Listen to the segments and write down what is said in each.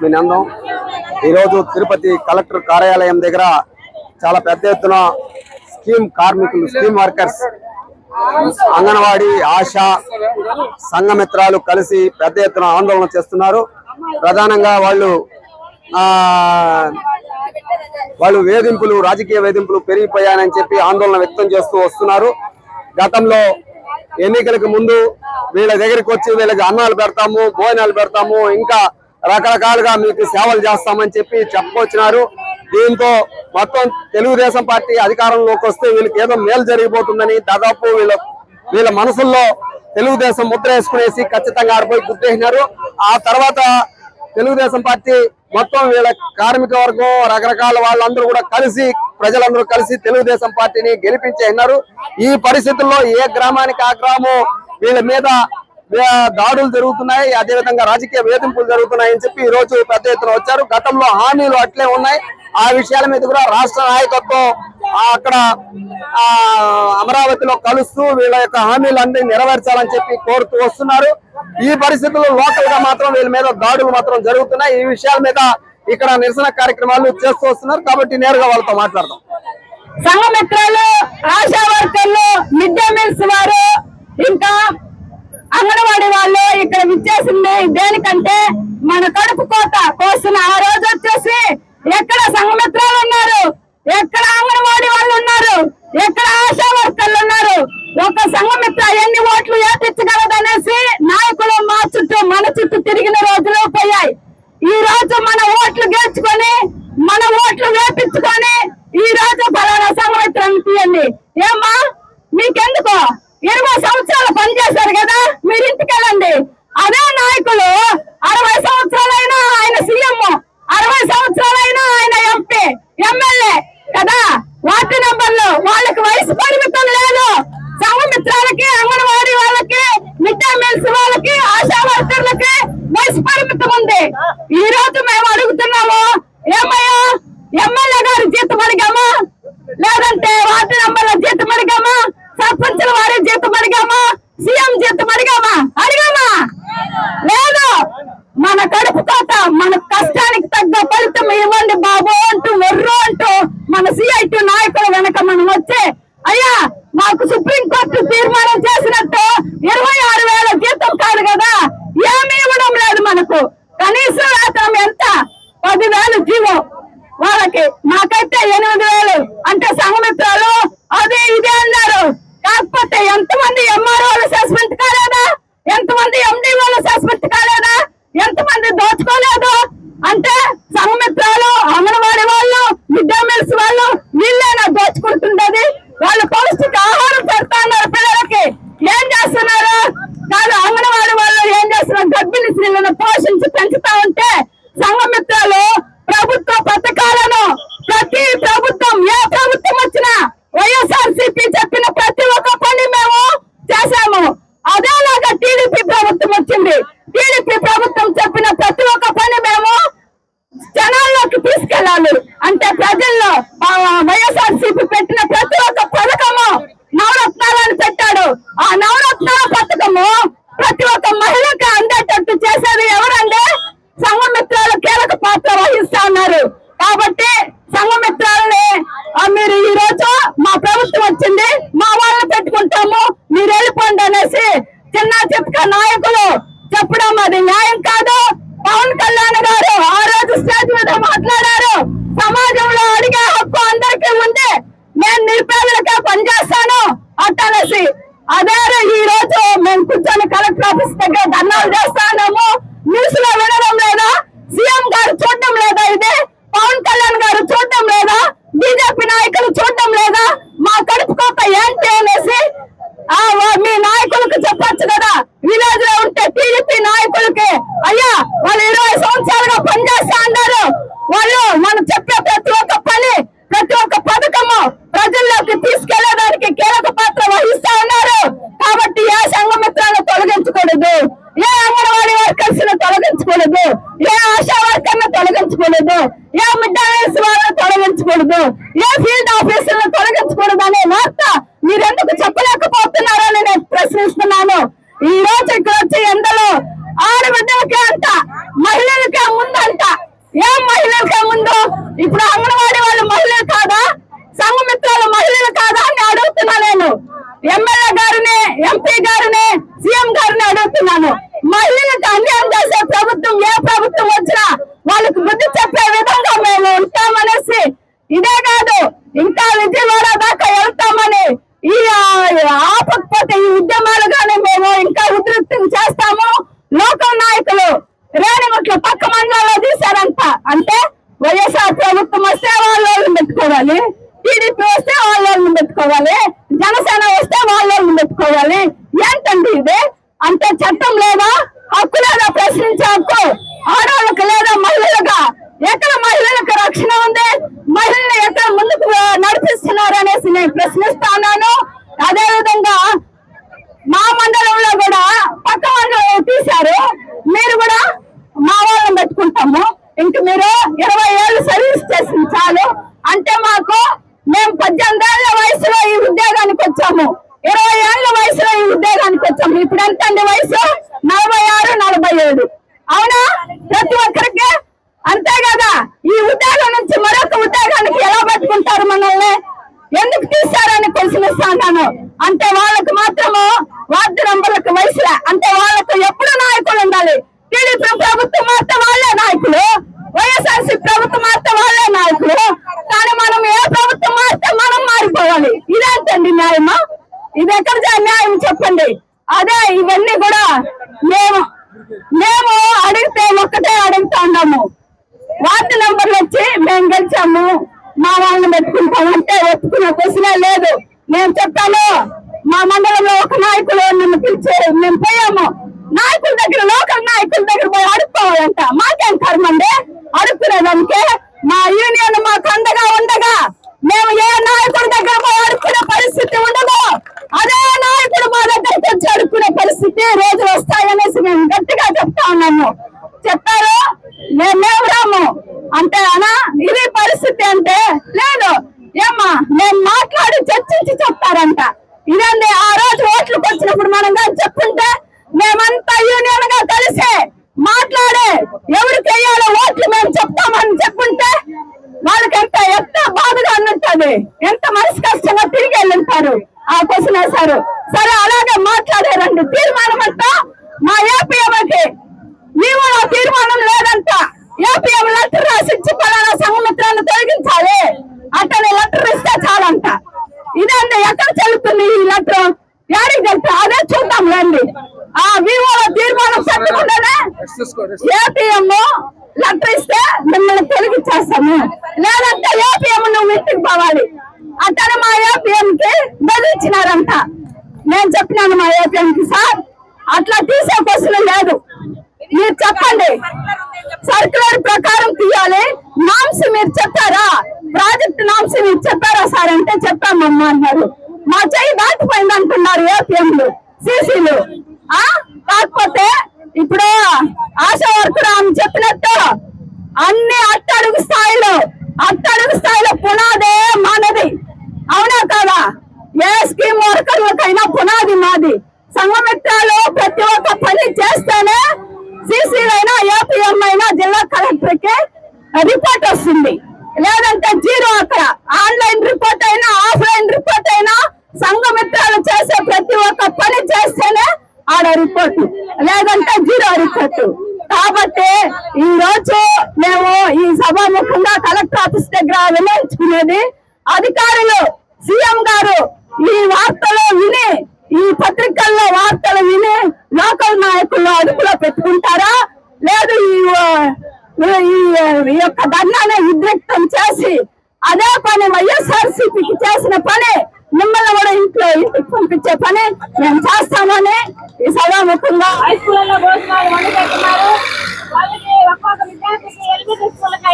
మీ నందం. ఈరోజు తిరుపతి కలెక్టర్ కార్యాలయం దగ్గర చాలా పెద్ద ఎత్తున స్కీమ్ కార్మికులు స్కీమ్ వర్కర్స్ అంగన్వాడీ ఆశా సంఘమిత్రాలు కలిసి పెద్ద ఎత్తున ఆందోళన చేస్తున్నారు. ప్రధానంగా వాళ్ళు వాళ్ళు వేధింపులు రాజకీయ వేధింపులు పెరిగిపోయాయని చెప్పి ఆందోళన వ్యక్తం చేస్తూ వస్తున్నారు. గతంలో ఎన్నికలకు ముందు వీళ్ళ దగ్గరికి వచ్చి వీళ్ళకి అన్నాలు పెడతాము భోజనాలు పెడతాము ఇంకా రకరకాలుగా మీకు సేవలు చేస్తామని చెప్పి చెప్పుకొచ్చినారు దీంతో మొత్తం తెలుగుదేశం పార్టీ అధికారంలోకి వస్తే వీళ్ళకి ఏదో మేలు జరిగిపోతుందని దాదాపు వీళ్ళ వీళ్ళ మనసుల్లో తెలుగుదేశం ముద్ర వేసుకునేసి ఖచ్చితంగా ఆడిపోయి గుర్తేసినారు. ఆ తర్వాత తెలుగుదేశం పార్టీ మొత్తం వీళ్ళ కార్మిక వర్గం రకరకాల వాళ్ళందరూ కూడా కలిసి ప్రజలందరూ కలిసి తెలుగుదేశం పార్టీని గెలిపించేసినారు. ఈ పరిస్థితుల్లో ఏ గ్రామానికి ఆ గ్రామం వీళ్ళ మీద దాడులు జరుగుతున్నాయి అదేవిధంగా రాజకీయ వేధింపులు జరుగుతున్నాయని చెప్పి ఈ రోజు పెద్ద ఎత్తున వచ్చారు. గతంలో హామీలు అట్లే ఉన్నాయి. ఆ విషయాల మీద కూడా రాష్ట్ర నాయకత్వం అక్కడ అమరావతిలో కలుస్తూ వీళ్ళ యొక్క హామీలన్నీ నెరవేర్చాలని చెప్పి కోరుతూ వస్తున్నారు. ఈ పరిస్థితుల్లో లోకల్గా మాత్రం వీళ్ళ మీద దాడులు మాత్రం జరుగుతున్నాయి. ఈ విషయాల మీద ఇక్కడ నిరసన కార్యక్రమాలు చేస్తూ వస్తున్నారు. కాబట్టి నేరుగా వాళ్ళతో మాట్లాడదాం. సంఘమిత్రులు ఆశా వర్కర్లు మిడ్ డే మీల్స్ వారు ఇంకా అంగన్వాడీ వాళ్ళు ఇక్కడ విచ్చేసింది దేనికంటే మన కడుపు కోత కోసిన ఆ రోజు వచ్చేసి ఎక్కడ సంఘమిత్రాలు ఉన్నారు ఎక్కడ అంగన్వాడీ వాళ్ళు ఉన్నారు ఎక్కడ ఆశా వర్కర్లు ఉన్నారు ఒక సంఘమిత్ర ఎన్ని ఓట్లు ఏపించగలదనేసి నాయకులు మా చుట్టూ మన చుట్టూ తిరిగిన రోజులు పోయాయి ఈ రోజు మన ఓట్లు గెలుచుకొని మన ఓట్లు వేపించుకొని ఈ రోజు ఫలానా సంవత్సరం తీయండి ఏమ్మా? మీకెందుకు? ఇరవై సంవత్సరాలు పనిచేశారు కదా? మీరు ఇంటికెళ్ళండి అదే నాయకులు అరవై సంవత్సరాలైనా ఆయన సీఎం అరవై సంవత్సరాలైనా ఆయన ఎంపీ ఎమ్మెల్యే కదా? వార్డు నెంబర్లు వాళ్ళకి వయసు పరిమితం లేదు. సంఘమిత్రాలకి అంగన్వాడీ వాళ్ళకి మిడ్ డే మీల్స్ వాళ్ళకి ఆశా వర్కర్లకి వయసు పరిమితం ఉంది. ఈ రోజు మేము అడుగుతున్నాము ఏమయ్యా? ఎమ్మెల్యే గారి జీతం అడిగామా లేదంటే వార్డు నంబర్ల జీతం అడిగామా? సర్పంచుల వారి జీతం అడిగామా? సీఎం జీతం అడిగామా? అడిగామా? లేదు. మన కడుపు friends, principal గారు ఈ రోజు మేము కూర్చొని కలెక్టర్ ఆఫీస్ దగ్గర ధర్నాలు చేస్తాము న్యూస్లో వినడం లేదా సీఎం గారు చూడడం లేదా ఇది పవన్ కళ్యాణ్ గారు చూడడం లేదా బీజేపీ నాయకులు చూడడం లేదా మా కడుపు కోత ఏంటి అనేసి ఆ వా- మీ నాయకులకు చెప్పొచ్చు కదా విలేజ్లో ఉంటే టీడీపీ నాయకులకి అయ్యా వాళ్ళు ఇరవై సంవత్సరాలుగా పనిచేస్తా అన్నారు వాళ్ళు మనం చెప్పే ప్రతి ఒక్క పని ప్రతి ఒక్క పథకము ప్రజల్లోకి తీసుకెళ్ళేదానికి కీలక పాత్ర వహిస్తా ఉన్నారు కాబట్టి ఏ సంఘమిత్రాలను తొలగించకూడదు ఏ అంగన్వాడీ వర్కర్స్ను తొలగించకూడదు ఏ ఆశా వర్కర్ను తొలగించకూడదు ఏ మిడ్ డే మీల్స్ వాళ్ళని తొలగించకూడదు ఏ ఫీల్డ్ ఆఫీసర్లను తొలగించకూడదు అనే వార్త మీరెందుకు చెప్పలేకపోతున్నారని నేను ప్రశ్నిస్తున్నాను ఈ రోజు ఇక్కడ వచ్చి ఎండలో ఆడబిడ్డలకే అంట మహిళలకే ముందంట బుద్ధి చెప్పే విధంగా మేము ఉంటామనేసి ఇదే కాదు ఇంకా విజయవాడ దాకా వెళ్తామని ఈ ఆ, ఆపకపోతే ఈ ఉద్యమాలు కానీ మేము ఇంకా ఉధృతం చేస్తాము లోకల్ నాయకులు రేణిగుట్ల పక్క మండలంలో తీశారంట అంటే వైఎస్ఆర్ ప్రభుత్వం వస్తే వాళ్ళని పెట్టుకోవాలి. టీడీపీ వస్తే వాళ్ళని పెట్టుకోవాలి. జనసేన వస్తే వాళ్ళని పెట్టుకోవాలి. ఏంటండి ఇది? అంత చట్టం లేదా? హక్కు లేదా ప్రశ్నించే హక్కు? ఆడవాళ్ళకి లేదా మహిళలుగా ఎక్కడ మహిళలకు రక్షణ ఉంది? మహిళలు ఎక్కడ ముందుకు నడిపిస్తున్నారు అనేసి నేను ప్రశ్నిస్తున్నాను అదే విధంగా మా మండలంలో కూడా పక్క మండలం తీశారు. మీరు కూడా మా వాళ్ళని పెట్టుకుంటాము. ఇంక మీరు ఇరవై me enfermo ఇదండి ఆ రోజు ఓట్లకు వచ్చినప్పుడు మనం చెప్పుకుంటే చెప్పుంటే మేమంతా యూనియన్గా కలిసి మాట్లాడే ఎవరికి వేయాలో ఓట్లు మేము చెప్తామని చెప్పుంటే వాళ్ళకి ఎంత ఎంత బాధగా ఉన్నట్టుంది ఎంత మనసు కష్టంగా తిరిగి వెళ్ళుంటారు ఆ క్వశ్చన్ వేశారు సరే అలాగే మాట్లాడారండి తీరు అంతా మా ఏపీఎంకి నీవు ఆ తీర్మానం లేదంట ఏపీఎం లెటర్ రాసిచ్చి పలానా సంఘమిత్రాన్ని తొలగించాలి అతని లెటర్ ఇస్తే చాలంట ఇదంతా ఎక్కడ చెల్లుతుంది ఈ లెటర్? యాడికి చెప్తా అదే చూద్దాం రండి. ఆ వివో తీర్మానం పెట్టకుండానే ఏపీఎం లెటర్ ఇస్తే మిమ్మల్ని తొలగించేస్తాము. లేదంటే ఏపీఎం నువ్వు ఇంటికి పోవాలి. అతను మా ఏపీఎం కి బెదిరించినారంట. నేను చెప్పినాను మా ఏపీఎం కి సార్ అట్లా తీసే క్వశ్చన్ లేదు. మీరు చెప్పండి. సర్క్యులర్ ప్రకారం తీయాలి. నామ్స్ మీరు చెప్పారా ప్రాజెక్ట్ నామ్స్ మీరు చెప్పారా సార్ అంటే చెప్పామమ్మా అన్నారు. మా చెయ్యి దాటిపోయింది అంటున్నారు ఏపీఎంలు సీసీలు. ఆ? కాకపోతే ఇప్పుడు ఆశా వర్కర్ ఆమె చెప్పినట్టు అన్ని అట్టడుగు స్థాయిలో అట్టడుగు స్థాయిలో పునాదే మానది. అవునా కాదా? ఏ స్కీమ్ వర్కర్లకైనా పునాది మాది. సంఘమిత్రాలు ప్రతి ఒక్క పని చేస్తేనే సిసిలైనా ఏపీఎం అయినా జిల్లా కలెక్టర్కి రిపోర్ట్ వస్తుంది లేదంటే జీరో అక్కడ ఆన్లైన్ రిపోర్ట్ అయినా ఆఫ్లైన్ రిపోర్ట్ అయినా సంఘమిత్రాలు చేసే ప్రతి ఒక్క పని చేస్తేనే ఆడ రిపోర్ట్ లేదంటే జీరో రిపోర్ట్ కాబట్టి ఈ రోజు మేము ఈ సభాముఖంగా కలెక్టర్ ఆఫీస్ దగ్గర వినియోగించుకునేది అధికారులు సీఎం గారు ఈ వార్తలు విని ఈ పత్రికల్లో వార్తలు విని లోకల్ నాయకులు అదుపులో పెట్టుకుంటారా లేదు ఈ ఆ, ఈ ఈ యొక్క ధర్నాన్ని ఉద్రిక్తం చేసి అదే పని వైఎస్ఆర్ సిపికి చేసిన పని మిమ్మల్ని కూడా ఇంట్లో ఇంటికి పంపించే పని మేము చేస్తామని ఈ సభాముఖంగా హై స్కూల్లో పెడుతున్నారు వాళ్ళకి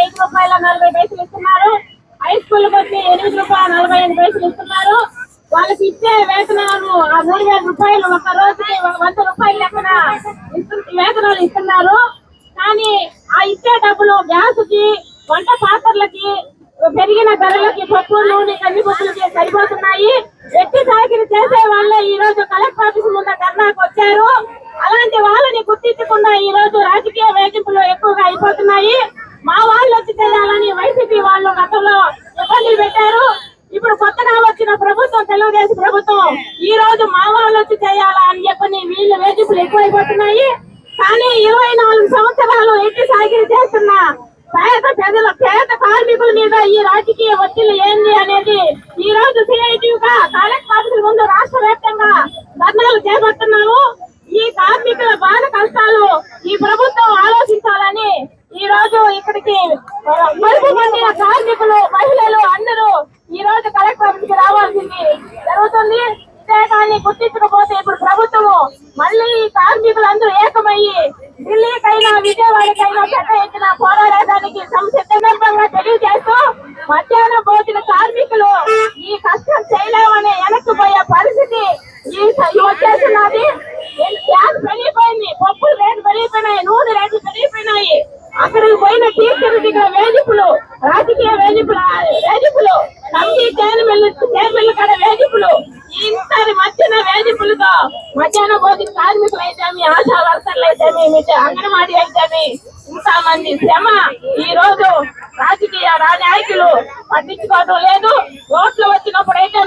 ఐదు రూపాయల నలభై పైసలు ఇస్తున్నారు. హై స్కూల్కి వచ్చి ఎనిమిది రూపాయల నలభై ఐదు పైసలు ఇస్తున్నారు. వాళ్ళకి ఇచ్చే వేతనాలు ఆ మూడు వేల రూపాయలు ఒక రోజుకి వంద రూపాయలు లెక్కన వేతనాలు ఇస్తున్నారు. కానీ ఆ ఇచ్చే డబ్బులు గ్యాస్కి వంట పాత్రలకి పెరిగిన ధరలకి పప్పు నూనె కందిపప్పులకి సరిపోతున్నాయి. ఎట్టి చాకిరి చేసే వాళ్ళే ఈ రోజు కలెక్టర్ ఆఫీస్ ముందు ధర్నాకు వచ్చారు. అలాంటి వాళ్ళని గుర్తించకుండా ఈ రోజు రాజకీయ వేధింపులు ఎక్కువగా అయిపోతున్నాయి. మా వాళ్ళు వచ్చి చేయాలని వైసీపీ వాళ్ళు గతంలో ఇబ్బందులు పెట్టారు. ఇప్పుడు కొత్తగా వచ్చిన ప్రభుత్వం తెలుగుదేశం ప్రభుత్వం ఈ రోజు మా వాళ్ళు వచ్చి చేయాలా అని చెప్పని వీళ్ళు వేధింపులు ఎక్కువైపోతున్నాయి కానీ ఇరవై నాలుగు సంవత్సరాలు ఎట్టి సాగిరి చేస్తున్న మీద ఈ రాజకీయ ఒత్తిళ్ళు ఏంది అనేది ఈ రోజు సిఐటివ్గా కలెక్టర్ ఆఫీసుల ముందు రాష్ట్ర వ్యాప్తంగా ధర్నాలు చేపడుతున్నాము ఈ కార్మికుల బాధ కష్టాలు ఈ ప్రభుత్వం ఆలోచించాలని ఈ రోజు ఇక్కడికి ఆ, మరుపు పొందిన కార్మికులు మహిళలు అందరూ ఈ రోజు కలెక్టర్ ఆఫీస్కి రావాల్సింది జరుగుతుంది ఇదే కానీ గుర్తించకపోతే ఇప్పుడు ప్రభుత్వము మళ్ళీ ఈ కార్మికులందరూ ఏకమయ్యి ఢిల్లీకైనా విజయవాడకైనా పెద్ద ఎత్తున పోరాడడానికి సంసిద్ధంగా తెలియజేస్తూ మధ్యాహ్నం భోజన కార్మికులు ఈ కష్టం చేయలేమని వెనక్కిపోయే పరిస్థితి ఈ స- ఈ వచ్చేస్తున్నది గ్యాస్ పెరిగిపోయింది పప్పులు రేట్లు పెరిగిపోయినాయి నూనె రేట్లు పెరిగిపోయినాయి అక్కడికి పోయిన టీచర్ దగ్గర వేధింపులు రాజకీయ వేధింపులు వేధింపులు కంపెనీ చైర్మన్ కాడ వేధింపులు. ఇంతటి మధ్యన వేధింపులతో మధ్యాహ్న భోజన కార్మికులు అయితేమి ఆశా వర్కర్లు అయితేమి మిగతా అంగన్వాడీ అయితేమి ఇంత మంది శ్రమ. ఈ రోజు రాజకీయ రా- నాయకులు పట్టించుకోవడం లేదు. ఓట్లు వచ్చినప్పుడు అయితే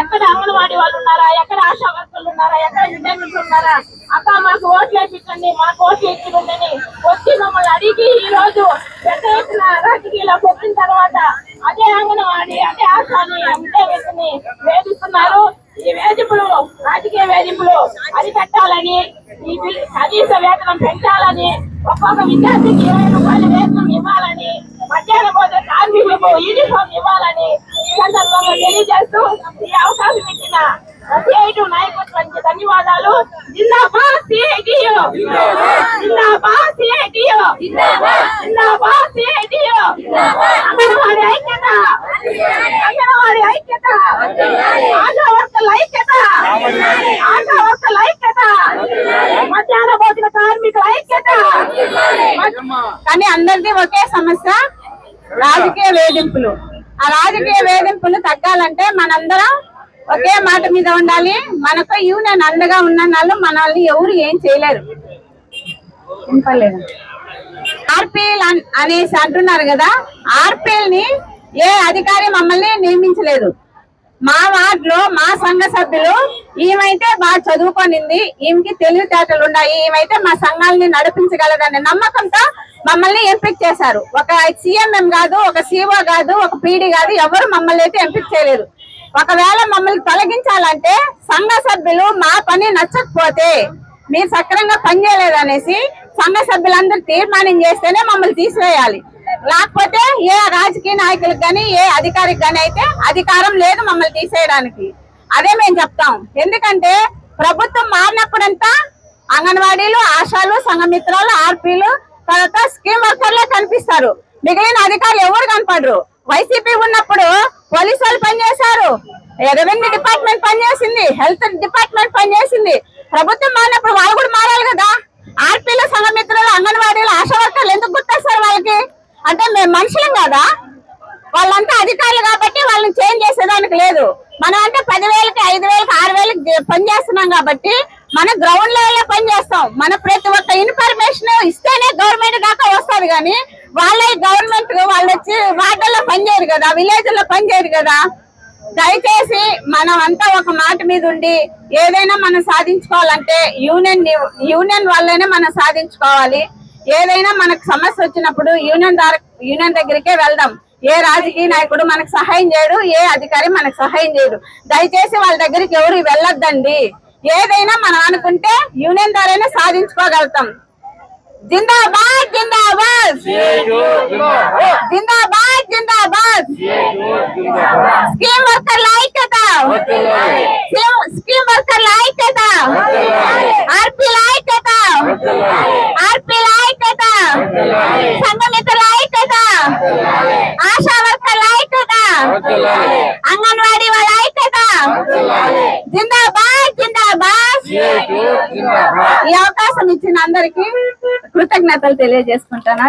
ఎక్కడ అంగన్వాడీ వాళ్ళు ఉన్నారా ఎక్కడ ఆశా వర్కర్లు ఉన్నారా ఎక్కడ విద్యార్థులు ఉన్నారా? అక్క మాకు ఓట్లు వేయించండి మాకు ఓట్లు ఇచ్చిందని వచ్చి మమ్మల్ని అడిగి ఈ రోజు పెద్ద ఎత్తున రాజకీయాలకు వచ్చిన తర్వాత అదే అంగన్వాడీ అదే ఆశాని అంతే వేసుకుని వేధిస్తున్నారు. ఈ వేధింపులు రాజకీయ వేధింపులు అరికట్టాలని ఈ కనీస వేతనం పెంచాలని ఒక్కొక్క విద్యార్థికి ఇరవై రూపాయల వేతనం ఇవ్వాలని మధ్యాహ్నం పోతే కార్మికులకు యూనిఫామ్ ఇవ్వాలని ఈ సందర్భంగా తెలియజేస్తూ ఈ అవకాశం ఇచ్చిన సిఐటి నాయకత్వానికి ధన్యవాదాలు. జిందాబాద్ సిఐటియు జిందాబాద్ సిఐటియు జిందాబాద్ సిఐటియు అంగన్వాడి ఐక్యత. అంగన్వాడి మధ్యాహ్న భోజన కార్మికుల ఐక్యత. కానీ అందరిది ఒకే సమస్య రాజకీయ వేధింపులు. ఆ రాజకీయ వేధింపులు తగ్గాలంటే మనందరం ఒకే మాట మీద ఉండాలి. మనకు యూనియన్ అండగా ఉన్న వాళ్ళు మనల్ని ఎవరు ఏం చేయలేరు. వినపడలేదు ఆర్పిఎల్ అనేసి అంటున్నారు కదా ఆర్పిఎల్ని ఏ అధికారి మమ్మల్ని నియమించలేదు. మా వార్డులో మా సంఘ సభ్యులు ఈమెైతే బాగా చదువుకొనింది ఈమెకి తెలివితేటలు ఉన్నాయి ఈమెైతే మా సంఘాలని నడిపించగలదనే నమ్మకంతో మమ్మల్ని ఎంపిక చేశారు. ఒక సిఎంఎం కాదు ఒక సిఓ కాదు ఒక పీడీ కాదు ఎవరు మమ్మల్ని అయితే ఎంపిక చేయలేదు. ఒకవేళ మమ్మల్ని తొలగించాలంటే సంఘ సభ్యులు మా పని నచ్చకపోతే మీరు సక్రంగా పనిచేయలేదు అనేసి సంఘ సభ్యులందరూ తీర్మానం చేస్తేనే మమ్మల్ని తీసివేయాలి. లేకపోతే ఏ రాజకీయ నాయకులకు కానీ ఏ అధికారికి కానీ అయితే అధికారం లేదు మమ్మల్ని తీసేయడానికి. అదే మేము చెప్తాం. ఎందుకంటే ప్రభుత్వం మారినప్పుడంతా అంగన్వాడీలు ఆశాలు సంఘమిత్రాలు ఆర్పీలు తర్వాత స్కీమ్ వర్కర్లే కనిపిస్తారు. మిగిలిన అధికారులు ఎవరు కనపడరు? వైసీపీ ఉన్నప్పుడు పోలీసు వాళ్ళు పనిచేశారు. రెవెన్యూ డిపార్ట్మెంట్ పనిచేసింది హెల్త్ డిపార్ట్మెంట్ పనిచేసింది. ప్రభుత్వం మారినప్పుడు వాళ్ళు కూడా మారాలి కదా. ఆర్పీలు సంఘమిత్రులు అంగన్వాడీలు ఆశా వర్కర్లు ఎందుకు గుర్తొస్తారు వాళ్ళకి? అంటే మేము మనుషులం కదా. వాళ్ళంతా అధికారులు కాబట్టి వాళ్ళని చేంజ్ చేసేదానికి లేదు. మనం అంటే పదివేలకి ఐదు వేలకి ఆరు వేలకి పనిచేస్తున్నాం పని చేస్తున్నాం కాబట్టి మన గ్రౌండ్ లెవెల్లో పని చేస్తాం? మన ప్రతి ఒక్క ఇన్ఫర్మేషన్ ఇస్తేనే గవర్నమెంట్ దాకా వస్తుంది కానీ వాళ్ళే గవర్నమెంట్ వాళ్ళు వచ్చి వార్డుల్లో పనిచేయరు కదా విలేజ్లో పనిచేయరు కదా. దయచేసి మనం అంతా ఒక మాట మీద ఉండి ఏదైనా మనం సాధించుకోవాలంటే యూనియన్ యూనియన్ వల్లనే మనం సాధించుకోవాలి. ఏదైనా మనకు సమస్య వచ్చినప్పుడు యూనియన్ యూనియన్ దగ్గరికే వెళ్దాం. ఏ రాజకీయ నాయకుడు మనకు సహాయం చేయడు ఏ అధికారి మనకు సహాయం చేయడు. దయచేసి వాళ్ళ దగ్గరికి ఎవరు వెళ్ళొద్దండి. ఏదైనా మనం అనుకుంటే యూనియన్ ద్వారానే సాధించుకోగలుగుతాం. జిందాబాద్ జిందాబాద్! జిందాబాద్ జిందాబాద్ స్కీమ్ వర్కర్ల ఐక్యత స్కీమ్- స్కీమ్ వర్కర్ల ఐక్యత ఆర్పీల ఐక్యత ఆర్పీల ఐక్యత సంఘమిత్రుల ఐక్యత ఆశా వర్కర్ల ఐక్యత అంగన్వాడీ వాళ్ళ ఐక్యత జిందాబాద్ జిందాబాద్ ఈ కృతజ్ఞతలు తెలియజేసుకుంటాను.